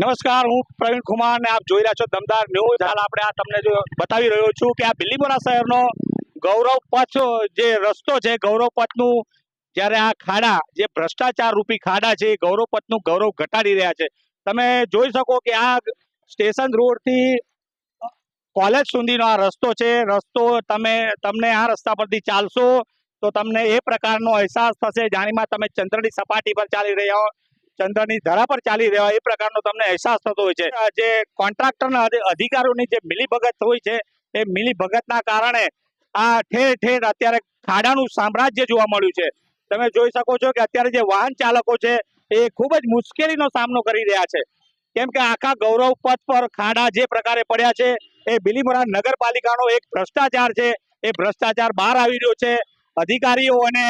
નમસ્કાર, હું પ્રવીણ કુમાર ને આપ જોઈ રહ્યા છો દમદાર ન્યૂઝ. હાલ આપણે આ તમને જો બતાવી રહ્યો છું કે આ બિલીમોરા શહેરનો ગૌરવ પથ જે રસ્તો છે, ગૌરવ પથનું જ્યારે આ ખાડા, જે ભ્રષ્ટાચાર રૂપી ખાડા છે, એ ગૌરવ પથનું ગૌરવ ઘટાડી રહ્યા છે. તમે જોઈ શકો કે આ સ્ટેશન રોડથી કોલેજ સુધીનો આ રસ્તો છે. રસ્તો તમે, તમને આ રસ્તા પરથી ચાલશો તો તમને એ પ્રકારનો અહેસાસ થશે. જાણીમાં તમે ચંદ્રની સપાટી પર ચાલી રહ્યા હો. ચંદ્રની ધરા પર ચાલી રહ્યા એ પ્રકારનો તમને અહેસાસ થતો હોય છે. જે કોન્ટ્રાક્ટરના અધિકારોની જે મિલીભગત હોય છે, એ મિલીભગતના કારણે આ ઠેર ઠેર અત્યારે ખાડાનું સામ્રાજ્ય જોવા મળ્યું છે. તમે જોઈ શકો છો કે અત્યારે જે વાહન ચાલકો છે, એ ખૂબ જ મુશ્કેલીનો સામનો કરી રહ્યા છે. કેમ કે આખા ગૌરવ પથ પર ખાડા જે પ્રકારે પડ્યા છે, એ બિલીમોરા નગરપાલિકાનો એક ભ્રષ્ટાચાર છે. એ ભ્રષ્ટાચાર બહાર આવી રહ્યો છે. અધિકારીઓ અને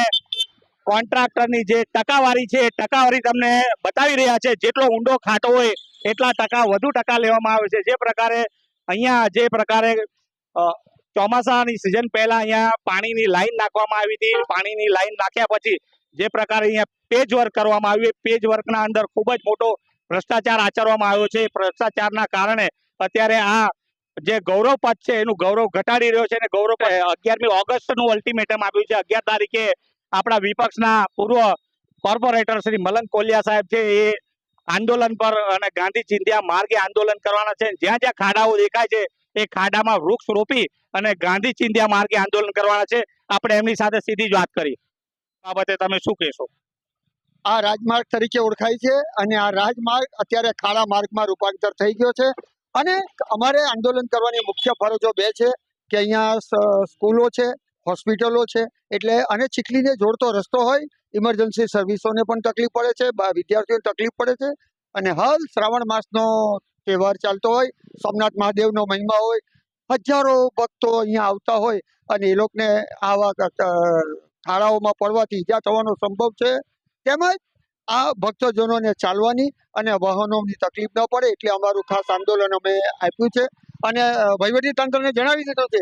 કોન્ટ્રાક્ટરની જે ટકાવારી છે, એ ટકાવારી તમને બતાવી રહ્યા છે. જેટલો ઊંડો ખાટો હોય, એટલા ટકા, વધુ ટકા લેવામાં આવે છે. જે પ્રકારે અહીંયા, જે પ્રકારે ચોમાસાની સિઝન પહેલા અહીંયા પાણીની લાઈન નાખવામાં આવી હતી. પાણીની લાઈન નાખ્યા પછી જે પ્રકારે અહીંયા પેજ વર્ક કરવામાં આવ્યું. પેજ વર્કના અંદર ખૂબ જ મોટો ભ્રષ્ટાચાર આચરવામાં આવ્યો છે. ભ્રષ્ટાચારના કારણે અત્યારે આ જે ગૌરવ પદ છે, એનું ગૌરવ ઘટાડી રહ્યો છે અને ગૌરવ અગિયારમી ઓગસ્ટનું અલ્ટિમેટમ આપ્યું છે. અગિયાર તારીખે આપણા વિપક્ષના પૂર્વ કોર્પોરેટર શ્રી મલંગ કોલિયા સાહેબ છે, એ આંદોલન પર અને ગાંધી ચિંધ્યા માર્ગે આંદોલન કરવાના છે. જ્યાં જ્યાં ખાડાઓ દેખાય છે, એ ખાડામાં વૃક્ષ રોપી અને ગાંધી ચિંધ્યા માર્ગે આંદોલન કરવાના છે. આપણે એમની સાથે સીધી જ વાત કરી. બાબતે તમે શું કહેશો? આ રાજમાર્ગ તરીકે ઓળખાય છે અને આ રાજમાર્ગ અત્યારે ખાડા માર્ગમાં રૂપાંતર થઈ ગયો છે. અને અમારે આંદોલન કરવાની મુખ્ય ફરજો બે છે કે અહીંયા સ્કૂલો છે હોસ્પિટલો છે, એટલે અને ચીખલીને જોડતો રસ્તો હોય ઇમરજન્સી સર્વિસોને પણ તકલીફ પડે છે વિદ્યાર્થીઓને તકલીફ પડે છે, અને હાલ શ્રાવણ માસનો તહેવાર ચાલતો હોય, સોમનાથ મહાદેવનો મહિમા હોય, હજારો ભક્તો અહીંયા આવતા હોય, અને એ લોકોને આવા થાળાઓમાં પડવાથી ઈજા થવાનો સંભવ છે, તેમજ આ ભક્તજનોને ચાલવાની અને વાહનોની તકલીફ ન પડે, એટલે અમારું ખાસ આંદોલન અમે આપ્યું છે, અને વહીવટી તંત્રને જણાવી દીધું છે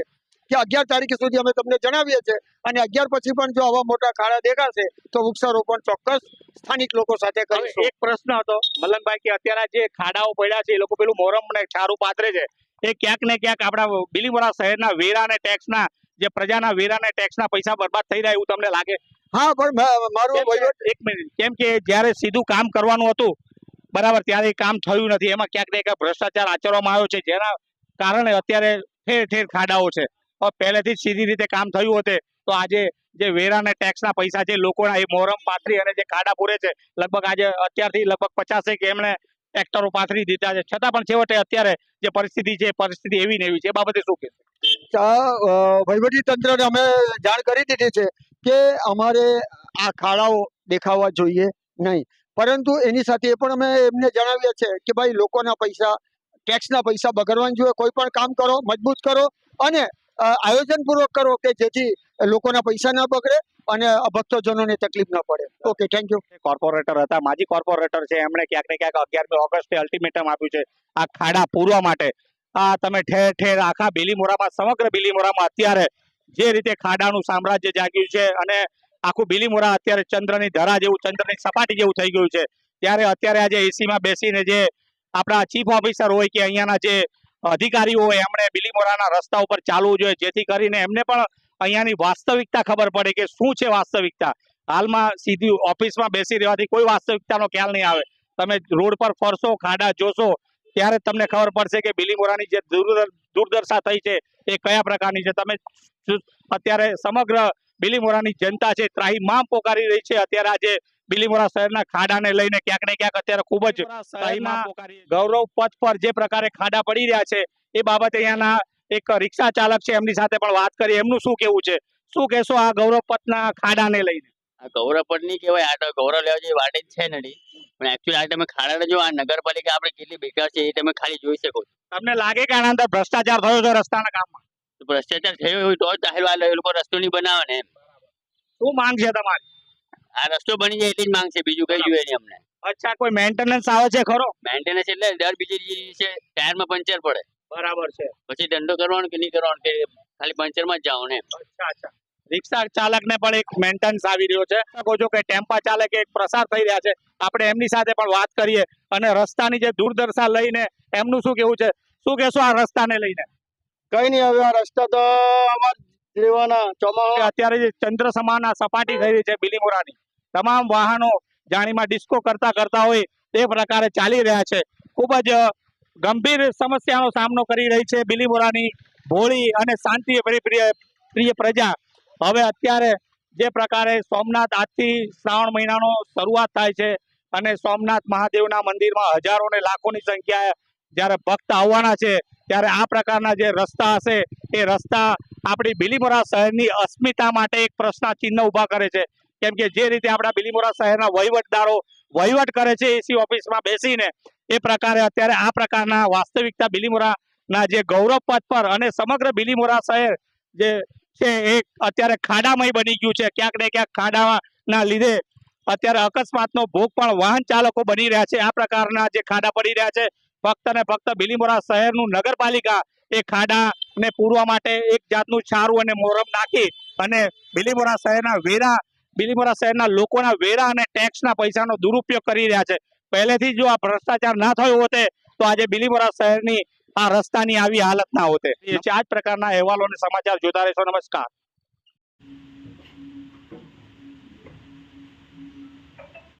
કે અગિયાર તારીખ સુધી અમે તમને જણાવીએ છીએ અને અગિયાર પછી પણ જો આવા મોટા ખાડા દેખાશે તો વૃક્ષારોપણ ચોક્કસ સ્થાનિક લોકો સાથે કરીશું. એક પ્રશ્ન હતો મલનભાઈ કે અત્યારે જે ખાડાઓ પડ્યા છે એ લોકો પેલું મોરમ ને છારું પાથરે છે. એ ક્યાંક ને ક્યાંક આપણા બિલીમોરા શહેરના વેરા અને ટેક્સના જે પ્રજાના વેરા અને ટેક્સના પૈસા બરબાદ થઈ રહ્યા એવું તમને લાગે? હા પણ મારું એક મિનિટ. કેમ કે જ્યારે સીધું કામ કરવાનું હતું બરાબર ત્યારે કામ થયું નથી. એમાં ક્યાંક ને ક્યાંક ભ્રષ્ટાચાર આચરવામાં આવ્યો છે જેના કારણે અત્યારે ઠેર ઠેર ખાડાઓ છે. પહેલેથી જ સીધી રીતે કામ થયું હોતે તો આજે જે વેરા અને ટેક્સના પૈસા છે, લોકોના એ મોરમ પાથરી અને જે ખાડા પૂરે છે, લગભગ આજે અત્યારથી લગભગ પચાસેક એમણે ટ્રેક્ટરો પાથરી દીધા છે. છતાં પણ છેવટે અત્યારે જે પરિસ્થિતિ છે પરિસ્થિતિ એવી ને એવી છે. એ બાબતે શું કહેશો? વહીવટી તંત્રને અમે જાણ કરી દીધી છે કે અમારે આ ખાડાઓ દેખાવા જોઈએ નહીં. પરંતુ એની સાથે એ પણ અમે એમને જણાવીએ છીએ કે ભાઈ, લોકોના પૈસા ટેક્સના પૈસા બગડવાની જોઈએ. કોઈ પણ કામ કરો, મજબૂત કરો અને આયોજનપૂર્વક કરો કે જેથી લોકોના પૈસા ન બગડે અને ભક્તજનોને તકલીફ ન પડે. ઓકે થેન્ક યુ કોર્પોરેટર હતા, માજી કોર્પોરેટર છે. એમણે ક્યાંક ને ક્યાંક અગિયારમી ઓગસ્ટે અલ્ટિમેટમ આપ્યું છે. આ ખાડા પૂરવા માટે. આ તમે ઠેર ઠેર આખા બિલીમોરામાં, સમગ્ર બિલીમોરામાં અત્યારે જે રીતે ખાડાનું સામ્રાજ્ય જાગ્યું છે અને આખું બિલીમોરા અત્યારે ચંદ્રની ધરા જેવું, ચંદ્રની સપાટી જેવું થઈ ગયું છે. ત્યારે અત્યારે આજે એસીમાં બેસીને જે આપણા ચીફ ઓફિસર હોય કે અહીંયાના જે અધિકારીઓ એમણે બિલીમોરાના રસ્તા ઉપર ચાલવું જોઈએ, જેથી કરીને એમને પણ અહીંયાની વાસ્તવિકતા ખબર પડે કે શું છે વાસ્તવિકતા. હાલમાં સીધી ઓફિસમાં બેસી રહેવાથી કોઈ વાસ્તવિકતાનો ખ્યાલ નહીં આવે. તમે રોડ પર ફરશો, ખાડા જોશો, ત્યારે તમને ખબર પડશે કે બિલીમોરાની જે દૂર- દુર્દશા થઈ છે એ કયા પ્રકારની છે. તમે અત્યારે સમગ્ર બિલીમોરાની જનતા છે ત્રાહીમામ પોકારી રહી છે. અત્યારે આજે બિલીમોરા શહેરના ખાડાને લઈને ક્યાંક ને ક્યાંક અત્યારે ખૂબ જ ગૌરવ પથ પર જે પ્રકારે ખાડા પડી રહ્યા છે એ બાબતે અહીંયાના એક રિક્ષા ચાલક છે એમની સાથે પણ વાત કરી એમનું શું કેવું છે? શું કહેશો આ ગૌરવ પથના ખાડાને લઈને? આ ગૌરવ પણ નહીં કહેવાય આ તો ગૌરવ લેવા જેવી વાત જ છે નથી પણ એકચ્યુઅલી આ તમે ખાડા જો આ નગરપાલિકા આપણે કેટલી બેકાર છે એ તમે ખાલી જોઈ શકો તમને લાગે કે આના અંદર ભ્રષ્ટાચાર થયો છે રસ્તાના કામમાં? ભ્રષ્ટાચાર થયો હોય તો જ જાહેર લોકો રસ્તો નહીં બનાવે ને શું માંગ છે તમારી? આ રસ્તો બની જાય એટલી જ માંગ છે. બીજું કઈ જોઈએ નહીં અમને. અચ્છા કોઈ મેન્ટેનન્સ આવે છે ખરો? મેન્ટેનન્સ એટલે દર બીજે દિવસે ટાયરમાં પંચર પડે. બરાબર છે. પછી ધંધો કરવાનો કે નહીં કરવાનો કે ખાલી પંચરમાં જ જાઓ ને અચ્છા અચ્છા. રિક્ષા ચાલકને પણ એક મેન્ટેનન્સ આવી રહ્યો છે. શકો છો કે ટેમ્પા ચાલક એક પ્રસાર થઈ રહ્યા છે. આપણે એમની સાથે પણ વાત કરીએ અને રસ્તાની જે દુર્દશા લઈને એમનું શું કેવું છે? શું કહેશો આ રસ્તાને લઈને? કઈ નહીં હવે આ રસ્તા તો અમાર લેવાના ચોમાસા અત્યારે જે ચંદ્ર સમાના સપાટી થઈ રહી છે બિલીમોરાની. તમામ વાહનો જાણીમાં ડિસ્કો કરતા કરતા હોય તે પ્રકારે ચાલી રહ્યા છે. ખૂબ જ ગંભીર સમસ્યાનો સામનો કરી રહી છે બિલીમોરાની ભોળી અને શાંતિ પ્રિય પ્રજા. હવે અત્યારે જે પ્રકારે સોમનાથ આજથી શ્રાવણ મહિનાનો શરૂઆત થાય છે અને સોમનાથ મહાદેવના મંદિરમાં હજારો ને લાખોની સંખ્યાએ જ્યારે ભક્ત આવવાના છે ત્યારે આ પ્રકારના જે રસ્તા હશે એ રસ્તા આપણી બિલીમોરા શહેરની અસ્મિતા માટે એક પ્રશ્ન ચિહ્ન ઊભા કરે છે. કેમ કે જે રીતે આપણા બિલીમોરા શહેરના વહીવટદારો વહીવટ કરે છે એસી ઓફિસમાં બેસીને, એ પ્રકારે અત્યારે આ પ્રકારના વાસ્તવિકતા બિલીમોરાના જે ગૌરવ પદ પર અને સમગ્ર બિલીમોરા શહેર જે છે, એ અત્યારે ખાડામય બની ગયું છે. ક્યાંક ને ક્યાંક ખાડાના લીધે અત્યારે અકસ્માતનો ભોગ પણ વાહન ચાલકો બની રહ્યા છે. આ પ્રકારના જે ખાડા પડી રહ્યા છે, ફક્ત ને ફક્ત બિલીમોરા શહેરનું નગરપાલિકા એ ખાડાને પૂરવા માટે એક જાતનું છારું અને મોરમ નાખી અને બિલીમોરા શહેરના વેરા બિલીમોરા શહેરના લોકોના વેરા અને ટેક્સના પૈસાનો દુરુપયોગ કરી રહ્યા છે. પહેલેથી જો આ ભ્રષ્ટાચાર ના થયો હોતે તો આજે બિલીમોરા શહેરની આ રસ્તાની આવી હાલત ના હોતે. એ છે. આ જ પ્રકારના અહેવાલો અને સમાચાર જોતા રહેશો. નમસ્કાર.